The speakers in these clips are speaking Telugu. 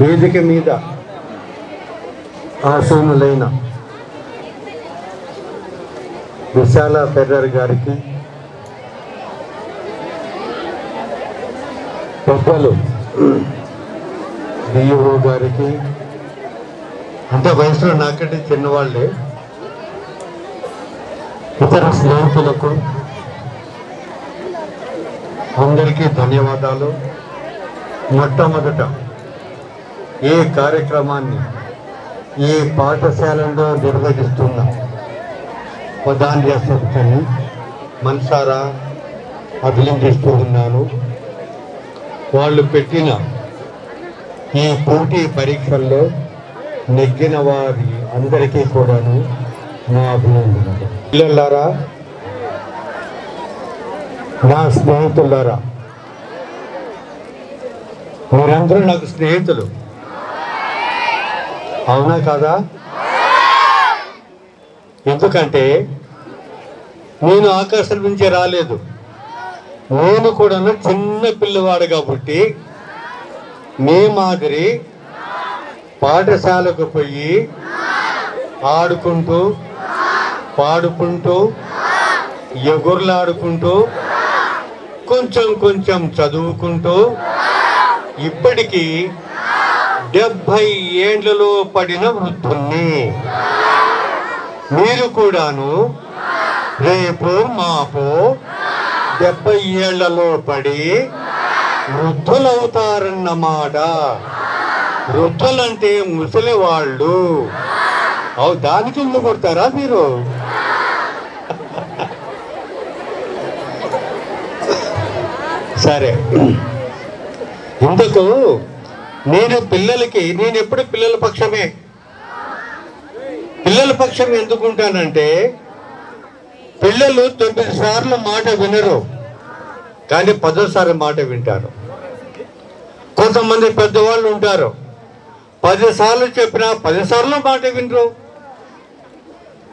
వేదిక మీద ఆసీనులైన విశాల పెర్రర్ గారికి పెద్దలు డిఓ గారికి అంటే వయసులో నాకంటే చిన్నవాళ్ళే. ఇతర స్నేహితులకు అందరికీ ధన్యవాదాలు. మొట్టమొదట ఏ కార్యక్రమాన్ని ఏ పాఠశాలలో నిర్వహిస్తున్నా ప్రధాన సంస్థని మనసారా అభినందిస్తూ ఉన్నాను. వాళ్ళు పెట్టిన ఈ పోటీ పరీక్షల్లో నెగ్గిన వారి అందరికీ కూడాను నా అభినందనలు. పిల్లలారా నా స్నేహితులారా మీరందరూ నాకు స్నేహితులు. అవునా కాదా? ఎందుకంటే నేను ఆకాశం నుంచి రాలేదు. నేను కూడా చిన్న పిల్లవాడు కాబట్టి మీ మాదిరి పాఠశాలకు పోయి ఆడుకుంటూ పాడుకుంటూ ఎగుర్లాడుకుంటూ కొంచెం కొంచెం చదువుకుంటూ ఇప్పటికీ డెబ్బై ఏండ్లలో పడిన వృద్ధుణ్ణి. మీరు కూడాను రేపు మాపు డెబ్బై ఏళ్ళలో పడి వృద్ధులవుతారన్నమాట. వృద్ధులంటే ముసలి వాళ్ళు. అవు దానికి ఇల్లు కొడతారా మీరు? సరే. ఇందుకు నేను పిల్లలకి నేను ఎప్పుడు పిల్లల పక్షమే? పిల్లల పక్షం ఎందుకుంటానంటే పిల్లలు తొమ్మిది సార్లు మాట వినరు కానీ పదోసారి మాట వింటారు. కొంతమంది పెద్దవాళ్ళు ఉంటారు పదిసార్లు చెప్పినా పదిసార్లు మాట వినరు.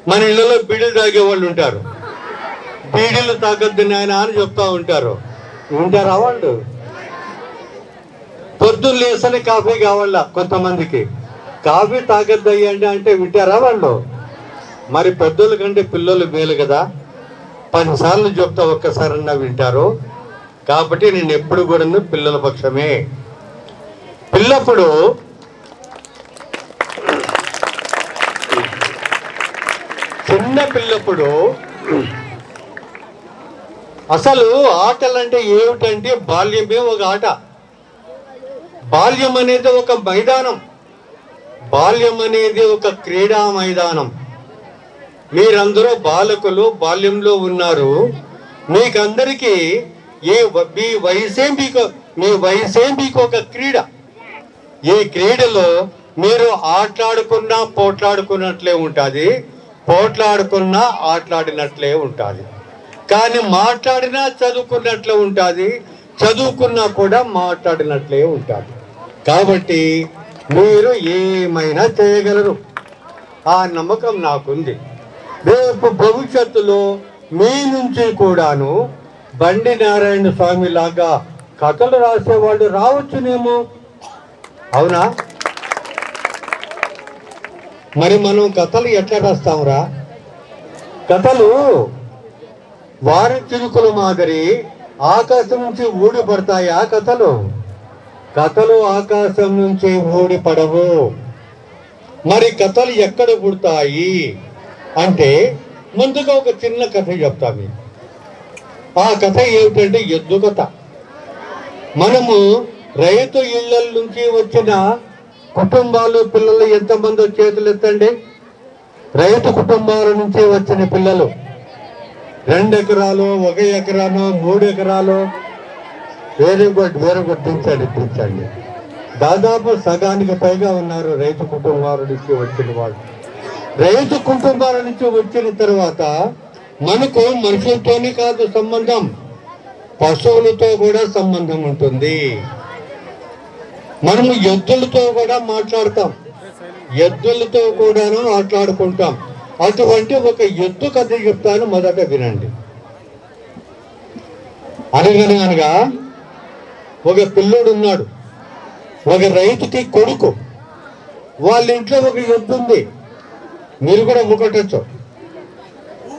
మన ఇళ్ళలో బీడీలు తాగే వాళ్ళు ఉంటారు. బీడీలు తాగద్దు నాయన అని చెప్తా ఉంటారు. వింటారా వాళ్ళు? పొద్దున్న లేసని కాఫీ కావాలా కొంతమందికి. కాఫీ తాగొద్దయ్యండి అంటే వింటారా వాళ్ళు? మరి పెద్దోళ్ళ కంటే పిల్లలు మేలు కదా. పదిసార్లు చెప్తా ఒక్కసారన్నా వింటారు. కాబట్టి నేను ఎప్పుడు కూడా పిల్లల పక్షమే. పిల్లప్పుడు చిన్న పిల్లప్పుడు అసలు ఆటలంటే ఏమిటంటే బాల్యమే ఒక ఆట. బాల్యం అనేది ఒక మైదానం. బాల్యం అనేది ఒక క్రీడా మైదానం. మీరందరూ బాలకులు బాల్యంలో ఉన్నారు. మీకందరికీ ఏ వ- మీ వయసే మీకు మీ వయసే మీకు ఒక క్రీడ. ఈ క్రీడలో మీరు ఆటలాడుకున్నా పోట్లాడుకున్నట్లే ఉంటుంది. పోట్లాడుకున్నా ఆటలాడినట్లే ఉంటుంది. కానీ మాట్లాడినా చదువుకున్నట్లే ఉంటుంది. చదువుకున్నా కూడా మాట్లాడినట్లే ఉంటుంది. కాబట్టి మీరు ఏమైనా చేయగలరు. ఆ నమ్మకం నాకుంది. రేపు భవిష్యత్తులో మీ నుంచి కూడాను బండి నారాయణ స్వామి లాగా కథలు రాసేవాళ్ళు రావచ్చునేమో. అవునా? మరి మనం కథలు ఎట్లా రాస్తాంరా? కథలు వారి చిరుకుల మాదిరి ఆకాశం నుంచి ఊడిపడతాయి ఆ కథలు? కథలు ఆకాశం నుంచి ఊడి పడవు మరి కథలు ఎక్కడ పుడతాయి? అంటే ముందుగా ఒక చిన్న కథ చెప్తా మీకు. ఆ కథ ఏమిటంటే ఎద్దు కథ. మనము రైతు ఇళ్ళ నుంచి వచ్చిన కుటుంబాలు పిల్లలు ఎంతమంది చేతులు ఎత్తండి. రైతు కుటుంబాల నుంచి వచ్చిన పిల్లలు. రెండు ఎకరాలు ఒక ఎకరానో మూడు ఎకరాలు వేరే గుడ్ వేరే గుడ్ దించండి దాదాపు సగానికి పైగా ఉన్నారు రైతు కుటుంబాల నుంచి వచ్చిన వాళ్ళు. రైతు కుటుంబాల నుంచి వచ్చిన తర్వాత మనకు మనుషులతోనే కాదు సంబంధం. పశువులతో కూడా సంబంధం ఉంటుంది. మనము ఎద్దులతో కూడా మాట్లాడతాం. ఎద్దులతో కూడాను మాట్లాడుకుంటాం. అటువంటి ఒక ఎద్దు కథ చెప్తాను మొదట వినండి. అనగనగా ఒక పిల్లోడు ఉన్నాడు. ఒక రైతుకి కొడుకు. వాళ్ళ ఇంట్లో ఒక ఎద్దు ఉంది. మీరు కూడా ఊకొట్టచ్చు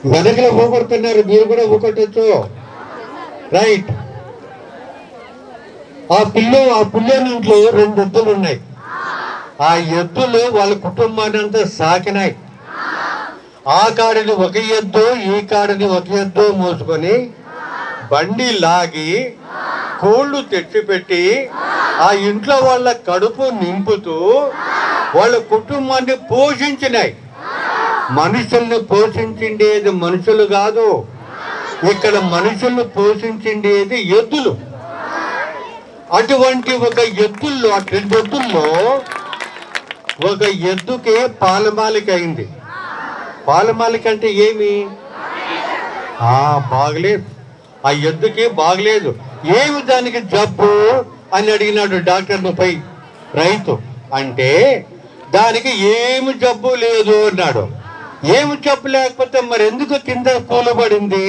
వెనకలో పోగొడుతున్నారు మీరు కూడా ఊకొట్టచ్చు రైట్ ఆ పిల్లో ఆ పిల్లని ఇంట్లో రెండు ఎద్దులు ఉన్నాయి. ఆ ఎద్దులు వాళ్ళ కుటుంబాన్ని అంతా సాకినాయి. ఆ కాడిని ఒక ఎద్దు ఈ కాడిని ఒక ఎద్దు మోసుకొని బండి లాగి కోళ్ళు తెచ్చిపెట్టి ఆ ఇంట్లో వాళ్ళ కడుపు నింపుతూ వాళ్ళ కుటుంబాన్ని పోషించినాయి. మనుషుల్ని పోషించిండేది మనుషులు కాదు. ఇక్కడ మనుషుల్ని పోషించిండేది ఎద్దులు. అటువంటి ఒక ఎద్దుల్లో అటువంటి ఎద్దుల్లో ఒక ఎద్దుకే పాలమాలిక అయింది. పాలమాలిక అంటే ఏమి? ఆ బాగలేదు. ఆ ఎద్దుకి బాగలేదు. ఏమి దానికి జబ్బు అని అడిగినాడు డాక్టర్ను పై రైతు. అంటే దానికి ఏమి జబ్బు లేదు అన్నాడు. ఏమి జబ్బు లేకపోతే మరి ఎందుకు కింద కూలబడింది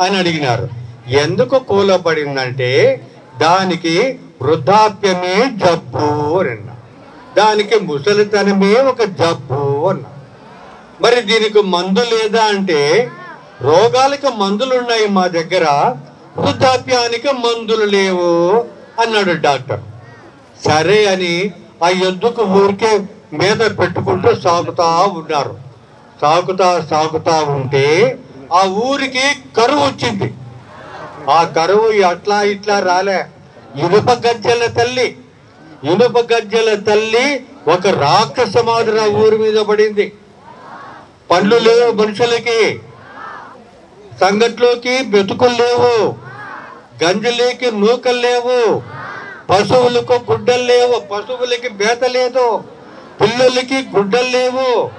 అని అడిగినారు. ఎందుకు కూలబడిందంటే దానికి వృద్ధాప్యమే జబ్బు అని అన్నా దానికి ముసలితనమే ఒక జబ్బు అన్నా మరి దీనికి మందు లేదా అంటే రోగాలకు మందులు ఉన్నాయి మా దగ్గర. వృద్ధాప్యానికి మందులు లేవు అన్నాడు డాక్టర్. సరే అని ఆ ఎద్దుకు ఊరికే మీద పెట్టుకుంటూ సాగుతా ఉన్నారు. సాగుతా సాగుతా ఉంటే ఆ ఊరికి కరువు వచ్చింది. ఆ కరువు అట్లా ఇట్లా రాలే. ఇనుప గజ్జల తల్లి ఇనుప గజ్జల తల్లి ఒక రాక్షస మాదిరి ఆ ఊరి మీద పడింది. పండ్లు లేవు మనుషులకి సంగట్లోకి బెతుకులు లేవు. గంజులీకి నూకలు లేవు. పశువులకు గుడ్డలు లేవు. పశువులకి బేత లేదు. పిల్లలకి గుడ్డలు లేవు.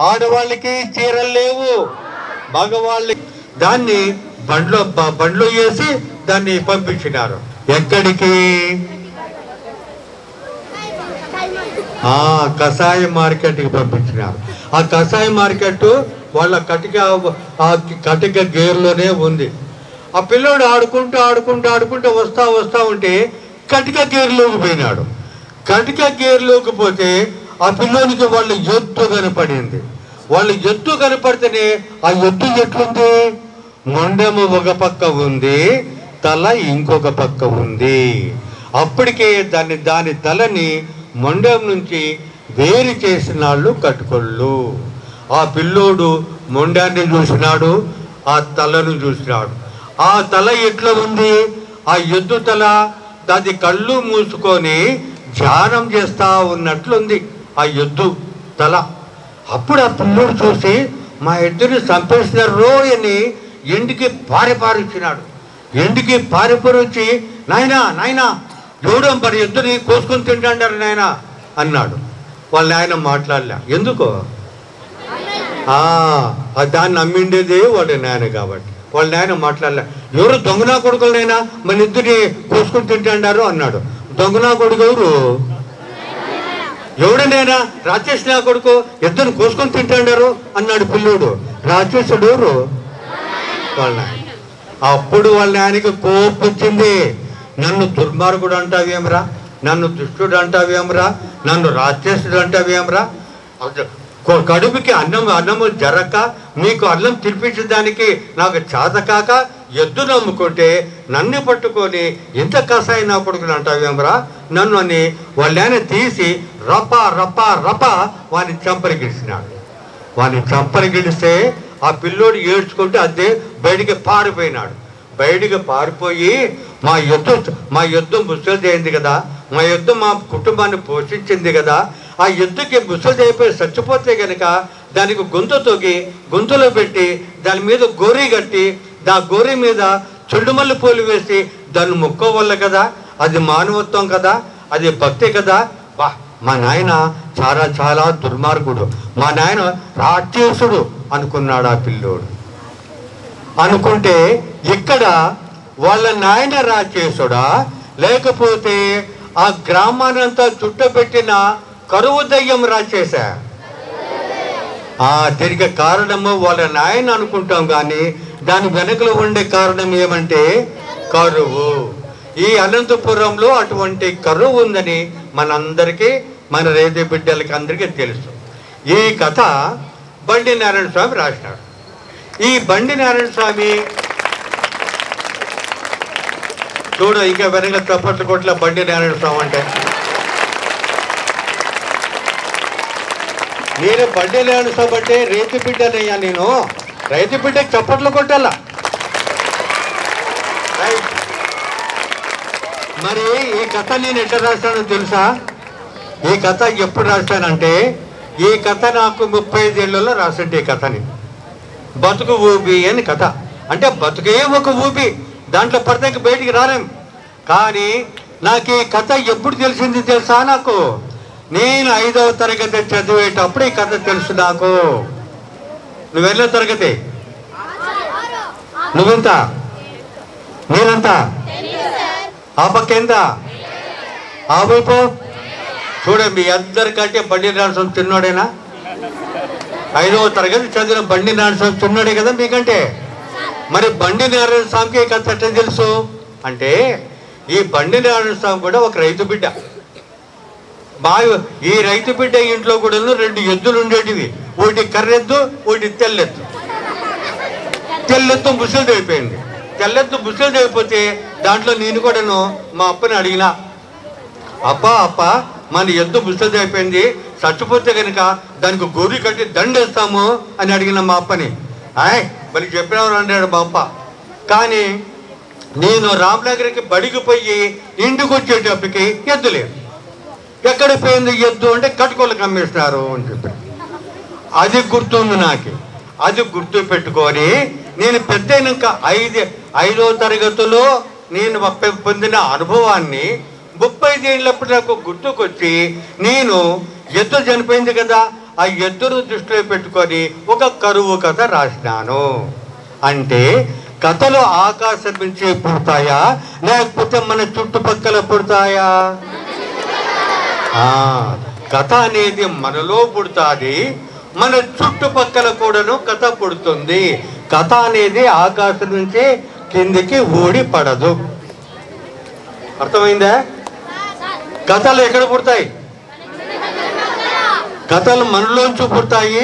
ఆడవాళ్ళకి చీరలు లేవు. మగవాళ్ళకి దాన్ని బండ్లో బండ్లు వేసి దాన్ని పంపించినారు. ఎక్కడికి? ఆ కషాయ మార్కెట్కి పంపించినారు. ఆ కషాయ మార్కెట్ వాళ్ళ కటిక ఆ కటిక గేర్లోనే ఉంది. ఆ పిల్లోడు ఆడుకుంటూ ఆడుకుంటూ ఆడుకుంటూ వస్తా వస్తా ఉంటే కటిక గేర్లోకి పోయినాడు. కటిక గేర్లోకి పోతే ఆ పిల్లోనికి వాళ్ళ ఎత్తు కనపడింది. వాళ్ళ ఎత్తు కనపడితేనే ఆ ఎత్తు ఎట్లుంది? మొండెము ఒక పక్క ఉంది తల ఇంకొక పక్క ఉంది. అప్పటికే దాన్ని దాని తలని మొండెం నుంచి వేరు చేసిన వాళ్ళు కట్టుకోళ్ళు ఆ పిల్లోడు మొండాన్ని చూసినాడు ఆ తలను చూసినాడు. ఆ తల ఎట్లా ఉంది? ఆ ఎద్దు తల దాని కళ్ళు మూసుకొని ధ్యానం చేస్తా ఉన్నట్లుంది ఆ ఎద్దు తల. అప్పుడు ఆ పిల్లోడు చూసి మా ఇద్దరిని చంపేసినారు రో అని ఎండికి పారి పారిచ్చినాడు ఎండికి పారిపోయి వచ్చి నాయనా నాయనా ఎవడో మరి ఎద్దుని కోసుకొని తింటాడారు నాయన? అన్నాడు. వాళ్ళ నాయన మాట్లాడలే. ఎందుకో? దాన్ని నమ్మిండేదే వాడి నాయన కాబట్టి. వాళ్ళ నాయన మాట్లాడలే. ఎవరు దొంగనా కొడుకులనైనా మన ఇద్దరిని కోసుకొని తింటాడారు అన్నాడు. దొంగనా కొడుకు ఎవరు? ఎవడనైనా రాజేష్ నా కొడుకు ఇద్దరు కోసుకొని తింటాడారు అన్నాడు పిల్లోడు. రాక్షసుడు ఎవరు? వాళ్ళ నాయన. అప్పుడు వాళ్ళ నాయనకి కోపం వచ్చింది. నన్ను దుర్మార్గుడు అంటావేమరా నన్ను దుష్టుడు అంటావేమరా నన్ను రాక్షసుడు అంటావేమరా కడుపుకి అన్నం అన్నము జరక మీకు అన్నం తినిపించడానికి నాకు చేతకాక ఎద్దు నమ్ముకుంటే నన్ను పట్టుకొని ఇంత కసాయి నా కొడుకుని అంటావేమరా నన్ను అని వాళ్ళని తీసి రప రప రప వాని చంపరి గిడిచినాడు. వాని చంపరి గిడిస్తే ఆ పిల్లోడు ఏడ్చుకుంటే అదే బయటికి పారిపోయినాడు. బయటికి పారిపోయి మా యుద్ధం మా యుద్ధం ముసలిది అయింది కదా మా యుద్ధం మా కుటుంబాన్ని పోషించింది కదా ఆ ఎద్దుకి ముసలిది అయిపోయి చచ్చిపోతే గనక దానికి గొంతు తొగి గొంతులో పెట్టి దాని మీద గోరి కట్టి దా గోరి మీద చెడుమల్లి పూలు వేసి దాన్ని మొక్కోవల్ల కదా? అది మానవత్వం కదా? అది భక్తి కదా? వా మా నాయన చాలా చాలా దుర్మార్గుడు. మా నాయన రాక్షసుడు అనుకున్నాడు ఆ పిల్లోడు. అనుకుంటే ఇక్కడ వాళ్ళ నాయన రాక్షసుడా? లేకపోతే ఆ గ్రామానంతా చుట్టపెట్టిన కరువు దయ్యం రాసేసా ఆ దీనికి కారణము వాళ్ళ నాయన అనుకుంటాం కానీ దాని వెనుకలో ఉండే కారణం ఏమంటే కరువు. ఈ అనంతపురంలో అటువంటి కరువు ఉందని మనందరికీ మన రేది బిడ్డలకి అందరికీ తెలుసు. ఈ కథ బండి నారాయణ స్వామి రాసినాడు. ఈ బండి నారాయణ స్వామి చూడు ఇంకా వెనక చప్పట్లు కొట్ల బండి నారాయణ స్వామి అంటే నేను బండి నారాయణ స్వామి రైతు బిడ్డనయ్యా నేను. రైతు బిడ్డకి చప్పట్లు కొట్టాల? మరి ఈ కథ నేను ఎట్లా రాశానో తెలుసా? ఈ కథ ఎప్పుడు రాశానంటే ఈ కథ నాకు ముప్పై ఐదేళ్ళలో రాసింటే ఈ కథని బతుకు ఊబి అని కథ. అంటే బతుకే ఒక ఊబి. దాంట్లో పడితే బయటికి రాలేం. కానీ నాకు ఈ కథ ఎప్పుడు తెలిసింది తెలుసా నాకు? నేను ఐదవ తరగతి చదివేటప్పుడు ఈ కథ తెలుసు నాకు. నువ్వు వెళ్ళే తరగతి? నువ్వెంత? నేనంత? ఆ పక్క ఎంత? ఆ వైపు? చూడండి మీ అందరికంటే బండి నారాయణ చిన్నోడేనా ఐదవ తరగతి చదివిన బండి నారాయణ స్వామి చిన్నోడే కదా మీకంటే? మరి బండి నారాయణ స్వామికి కథ తెలుసు? అంటే ఈ బండి నారాయణ స్వామి కూడా ఒక రైతు బిడ్డ. బాగా ఈ రైతు బిడ్డ ఇంట్లో కూడా రెండు ఎద్దులు ఉండేటివి. ఒకటి కర్రెద్దు ఒకటి తెల్లెద్దు. తెల్లెత్తు ముసలిది అయిపోయింది. తెల్లెత్తు బుసలు తెగిపోతే దాంట్లో నేను కూడాను మా అప్పని అడిగినా అప్ప అప్ప మన ఎద్దు బుసలు అయిపోయింది. చచ్చిపోతే కనుక దానికి గొర్రె కట్టి దండేస్తాము అని అడిగిన మా అప్పని. ఆయ్ మరి చెప్పినావు అన్నాడు మా అప్ప. కానీ నేను రామ్నగర్కి బడికి పోయి ఇంటికి వచ్చేటప్పటికి ఎద్దులేదు ఎక్కడ పోయింది ఎద్దు అంటే కటుకోలు అమ్మేసినారు అని చెప్పి అది గుర్తుంది నాకు. అది గుర్తు పెట్టుకొని నేను పెద్ద ఐదు ఐదో తరగతిలో నేను పొందిన అనుభవాన్ని ముప్పై ఏళ్ళప్పుడు నాకు గుర్తుకొచ్చి నేను ఎద్దు చనిపోయింది కదా ఆ ఎద్దును దృష్టిలో పెట్టుకొని ఒక కరువు కథ రాసినాను. అంటే కథలు ఆకాశం నుంచి పుడతాయా లేకపోతే మన చుట్టుపక్కల పుడతాయా? కథ అనేది మనలో పుడుతుంది మన చుట్టుపక్కల కూడాను కథ పుడుతుంది. కథ అనేది ఆకాశం నుంచి కిందికి ఊడి పడదు. అర్థమైందా? కథలు ఎక్కడ పుడతాయి? కథలు మనలోంచి పుడతాయి.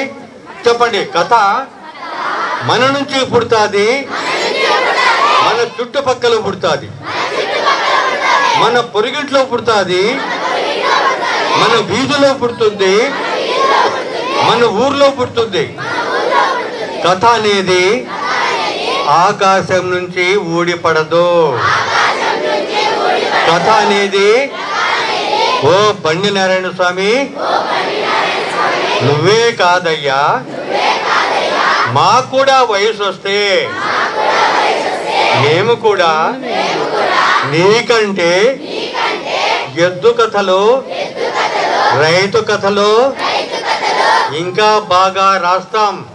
చెప్పండి కథ మన నుంచి పుడుతుంది మన చుట్టుపక్కల పుడుతుంది. మన పొరుగింట్లో పుడుతుంది మన వీధిలో పుడుతుంది. మన ఊర్లో పుడుతుంది. కథ అనేది ఆకాశం నుంచి ఊడిపడదు. కథ అనేది ఓ బండి నారాయణ స్వామి నువ్వే కాదయ్యా. మాకు కూడా వయసు వస్తే మేము కూడా నీకంటే ఎద్దు కథలు రైతు కథలో ఇంకా బాగా రాస్తాం.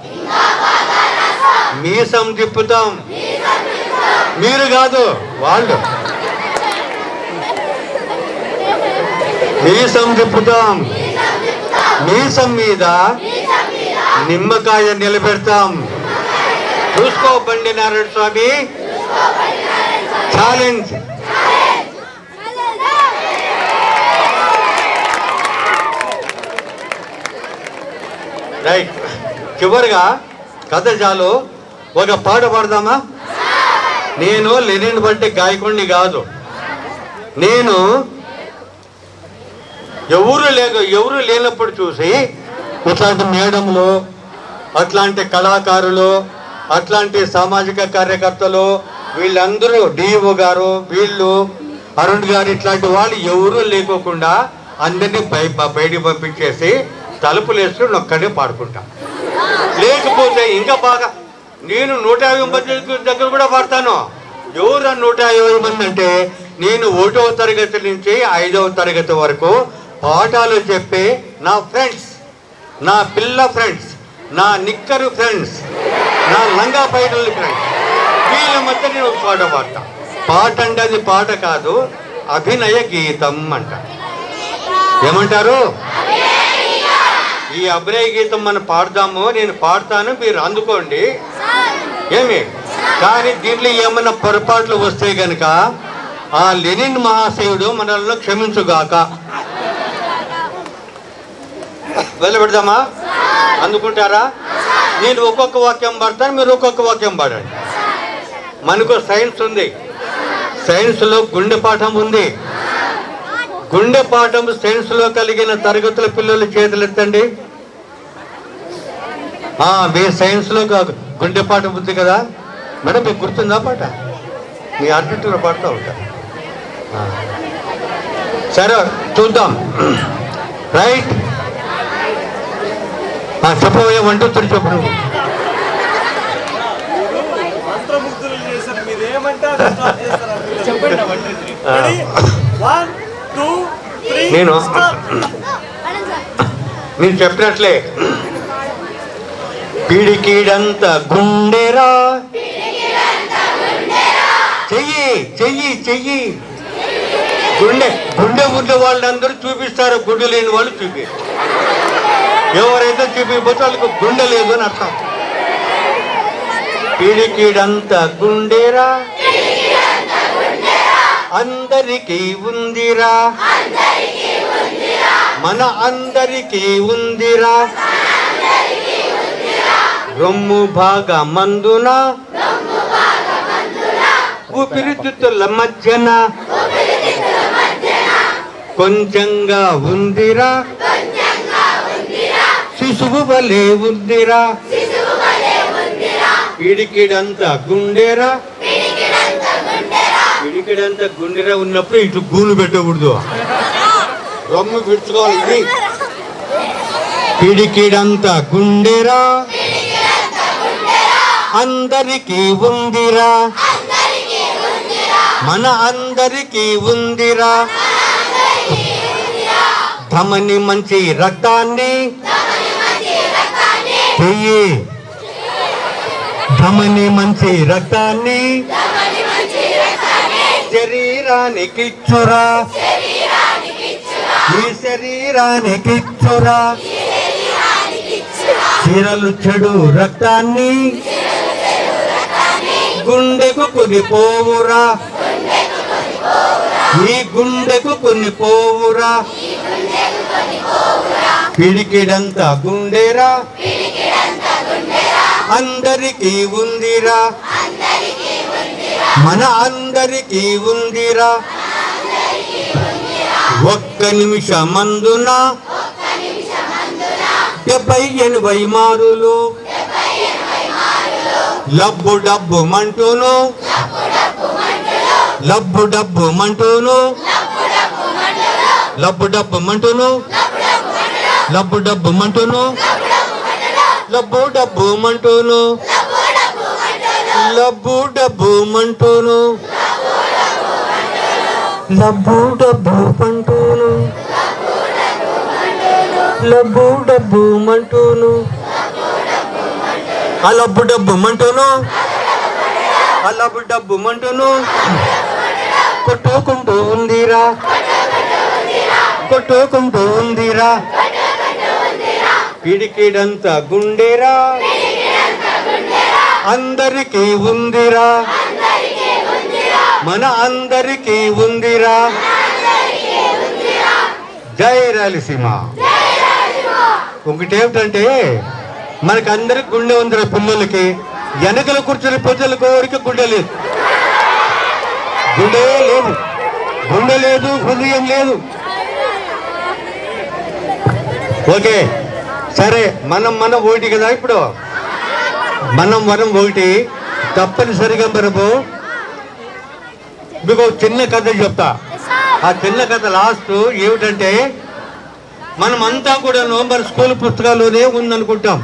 మీసం తిప్పుతాం. మీరు కాదు వాళ్ళు. మీసం తిప్పుతాం. మీసం మీద నిమ్మకాయ నిలబెడతాం. చూసుకో బండి నారాయణ స్వామి. Challenge right. చివరిగా కథ చాలు ఒక పాట పాడదామా? నేను లెనిన్ బట్టి గాయకుడిని కాదు. నేను ఎవరు లేక ఎవరు లేనప్పుడు చూసి ఇట్లాంటి మేడంలు అట్లాంటి కళాకారులు అట్లాంటి సామాజిక కార్యకర్తలు వీళ్ళందరూ డిఓ గారు వీళ్ళు అరుణ్ గారు ఇట్లాంటి వాళ్ళు ఎవరూ లేకోకుండా అందరినీ బయ బయటికి పంపించేసి తలుపులు వేసుకుని ఒక్కడే పాడుకుంటా. లేకపోతే ఇంకా బాగా నేను నూట యాభై మంది దగ్గర కూడా పాడతాను. ఎవరు నూట యాభై మంది అంటే నేను ఒకటవ తరగతి నుంచి ఐదవ తరగతి వరకు పాఠాలు చెప్పే నా ఫ్రెండ్స్ నా పిల్ల ఫ్రెండ్స్ నా నిక్కరు ఫ్రెండ్స్ నా లంగా పైడల ఫ్రెండ్స్ వీళ్ళ మధ్య నేను ఒక పాట పాడతా. పాట అంటే అది పాట కాదు అభినయ గీతం అంట. ఏమంటారు? ఈ అభినయ గీతం మనం పాడదాము నేను పాడతాను మీరు అందుకోండి. ఏమి? కానీ దీంట్లో ఏమైనా పొరపాట్లు వస్తే గనక ఆ లెనిన్ మహాశయుడు మనల్ని క్షమించుగాక. వెళ్ళబెడదామా అందుకుంటారా? నేను ఒక్కొక్క వాక్యం పాడతాను మీరు ఒక్కొక్క వాక్యం పాడండి. మనకు సైన్స్ ఉంది. సైన్స్లో గుండె పాఠం ఉంది. గుండె పాఠం సైన్స్లో కలిగిన తరగతుల పిల్లలు చేతులెత్తండి మీ సైన్స్లో గుండెపాఠం ఉంది కదా. మేడం మీకు గుర్తుందా పాట? మీ ఆర్కిటెక్ట్లో పాడుతూ ఉంటా సరే చూద్దాం. రైట్ చెప్పబోయే వంటూ తుడి చెప్పు నువ్వు. చెప్పండి. నేను మీరు చెప్పినట్లే. పిడికిడంత గుండెరా. చెయ్యి చెయ్యి చెయ్యి. గుండె గుండె ఉన్న వాళ్ళందరూ చూపిస్తారు గుండె లేని వాళ్ళు చూపి. ఎవరైతే చూపిపోతే వాళ్ళకి గుండె లేదు అని అర్థం. పిడికిడంత గుండెరా. అందరికీ ఉందిరా. మన అందరికీ ఉందిరా. రొమ్ము బాగా మందున ఊపిరితిత్తుల మధ్యన. కొంచెంగా ఉందిరా. శిశువు వలె ఉందిరా. పిడికిడంతా గుండెరా. పిడికిడంతా గుండెరా ఉన్నప్పుడు ఇటు గూలు పెట్టకూడదు. రొమ్ము పిడుచుకోవాలి ఇది. పిడికిడంతా గుండెరా. అందరికీ ఉందిరా. మన అందరికీ ఉందిరా. ధమని మంచి రక్తాన్ని. చెయ్యి. ధమని మంచి రక్తాన్ని. శరీరానికిచ్చురా. ఈ శరీరానికిచ్చురా చీరలు చెడు రక్తాన్ని గుండెకు కొనిపోవురా. ఈ గుండెకు కొనిపోవురా. పిడికిడంత గుండెరా. అందరికీ ఉందిరా. మన అందరికీ ఉందిరా. ఒక్క నిమిషమందున డెబ్బై ఎనభై మారులు. లబ్బు డబ్బు మంటూను. లబ్బు డబ్బు మంటూను. లబ్బు డబ్బు మంటూను. లబ్బు డబ్బు మంటూను. లబ్బు డబ్బు మంటూను. లబ్బు డబ్బు మంటూను. లబ్బు డబ్బు మంటూను లబ్బు డబ్బు మంటూను ఆ లబ్బు డబ్బు మంటూను ఆ లబ్బు డబ్బు మంటూను కొట్టుకుంటూ ఉందిరా. కొట్టుకుంటూ ఉందిరా. పిడికిడంత గుండెరా. అందరికీ ఉందిరా. మన అందరికీ ఉందిరా. జై రాయలసీమ. ఒకటేమిటంటే మనకి అందరికి గుండె ఉందిరా పిల్లలకి. వెనకలు కూర్చుని ప్రజలకు ఎవరికి గుండె లేదు. గుండె లేదు. గుండె లేదు హృదయం లేదు. ఓకే సరే మనం మనం ఒకటి కదా ఇప్పుడు? మనం మనం ఒకటి తప్పనిసరిగా మనము మీకు ఒక చిన్న కథ చెప్తా. ఆ చిన్న కథ లాస్ట్ ఏమిటంటే మనం అంతా కూడాను మన స్కూల్ పుస్తకాల్లోనే ఉందనుకుంటాం.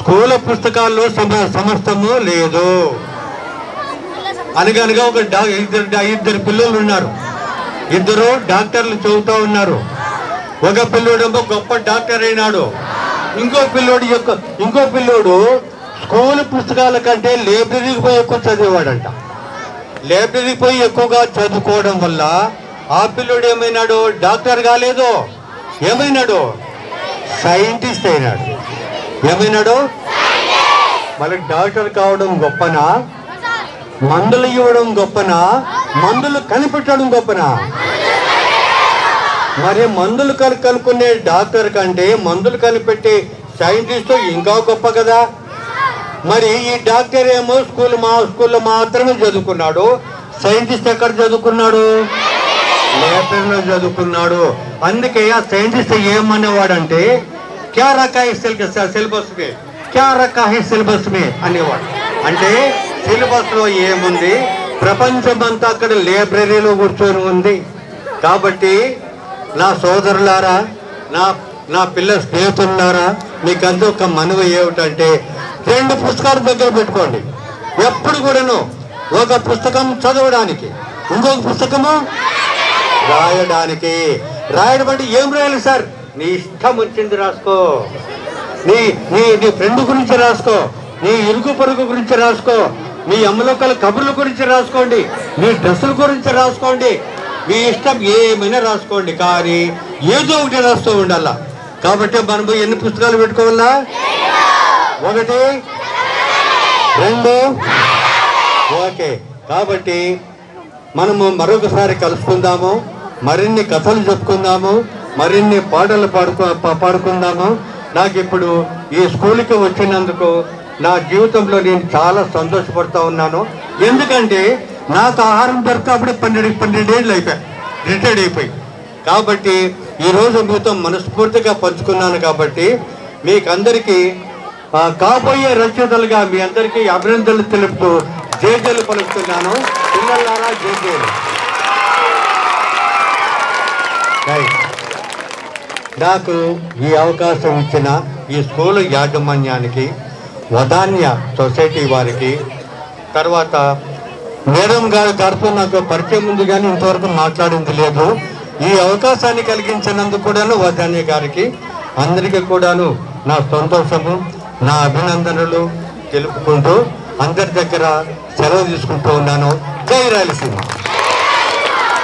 స్కూల్ పుస్తకాల్లో సమ సమస్తము లేదు. అనగనగా ఒక ఇద్దరు ఇద్దరు పిల్లలు ఉన్నారు. ఇద్దరు డాక్టర్లు చదువుతూ ఉన్నారు. ఒక పిల్లోడేమో గొప్ప డాక్టర్ అయినాడు. ఇంకో పిల్లోడు యొక్క ఇంకో పిల్లోడు స్కూల్ పుస్తకాల కంటే లైబ్రరీకి పోయి ఎక్కువ చదివాడంట లైబ్రరీకి పోయి ఎక్కువగా చదువుకోవడం వల్ల ఆ పిల్లడు ఏమైనాడు? డాక్టర్ కాలేదు. ఏమైనాడు? సైంటిస్ట్ అయినాడు. ఏమైనాడు? మళ్ళీ డాక్టర్ కావడం గొప్పనా? మందులు ఇవ్వడం గొప్పనా? మందులు కనిపెట్టడం గొప్పనా? మరి మందులు కనుక్కునే డాక్టర్ కంటే మందులు కనిపెట్టే సైంటిస్ట్ ఇంకా గొప్ప కదా. మరి ఈ డాక్టర్ ఏమో స్కూల్ మా స్కూల్లో మాత్రమే చదువుకున్నాడు. సైంటిస్ట్ ఎక్కడ చదువుకున్నాడు? లైబ్రరీలో చదువుకున్నాడు. అందుకే ఆ సైంటిస్ట్ ఏమనేవాడంటే క్యా రకా హై సిలబస్ మే? క్యా రకా సిలబస్ మే? అనేవాడు. అంటే సిలబస్లో ఏముంది? ప్రపంచమంతా అక్కడ లైబ్రరీలో కూర్చొని ఉంది. కాబట్టి నా సోదరులారా నా నా పిల్ల మీకు మీకంతా ఒక మనవి ఏమిటంటే రెండు పుస్తకాలు దగ్గర పెట్టుకోండి. ఎప్పుడు కూడాను ఒక పుస్తకం చదవడానికి ఇంకొక పుస్తకము రాయడానికి. రాయడం అంటే ఏం రాయాలి సార్? నీ ఇష్టం వచ్చింది రాసుకో. నీ నీ నీ ఫ్రెండ్ గురించి రాసుకో. నీ ఇరుగు పొరుగు గురించి రాసుకో. మీ అమ్మలోకల కబుర్ల గురించి రాసుకోండి. మీ డ్రెస్సుల గురించి రాసుకోండి. మీ ఇష్టం ఏమైనా రాసుకోండి. కానీ ఏదో ఒకటి రాస్తూ ఉండాలా? కాబట్టి మనము ఎన్ని పుస్తకాలు పెట్టుకోవాలా? ఒకటి. రెండు. ఓకే. కాబట్టి మనము మరొకసారి కలుసుకుందాము. మరిన్ని కథలు చెప్పుకుందాము. మరిన్ని పాటలు పాడుకో పాడుకుందాము. నాకు ఇప్పుడు ఈ స్కూల్కి వచ్చినందుకు నా జీవితంలో నేను చాలా సంతోషపడుతూ ఉన్నాను. ఎందుకంటే నాకు ఆహారం దొరక పన్నెండు పన్నెండేళ్ళు అయిపోయాయి. రిటైర్డ్ అయిపోయి. కాబట్టి ఈరోజు మీతో మనస్ఫూర్తిగా పంచుకున్నాను కాబట్టి మీకందరికీ కాబోయే రచయితలుగా మీ అందరికీ అభినందనలు తెలుపుతూ జేజేలు పలుకుతున్నాను. పిల్లలారా జేజేలు నాకు ఈ అవకాశం ఇచ్చిన ఈ స్కూల్ యాజమాన్యానికి వదాన్య సొసైటీ వారికి తర్వాత మేడం గారు గారితో నాకు పరిచయం ఉంది కానీ ఇంతవరకు మాట్లాడింది లేదు. ఈ అవకాశాన్ని కలిగించినందుకు కూడాను వదాన్య గారికి అందరికీ కూడాను నా సంతోషము నా అభినందనలు తెలుపుకుంటూ అందరి దగ్గర సెలవు తీసుకుంటూ ఉన్నాను. జై రాయలసీమ.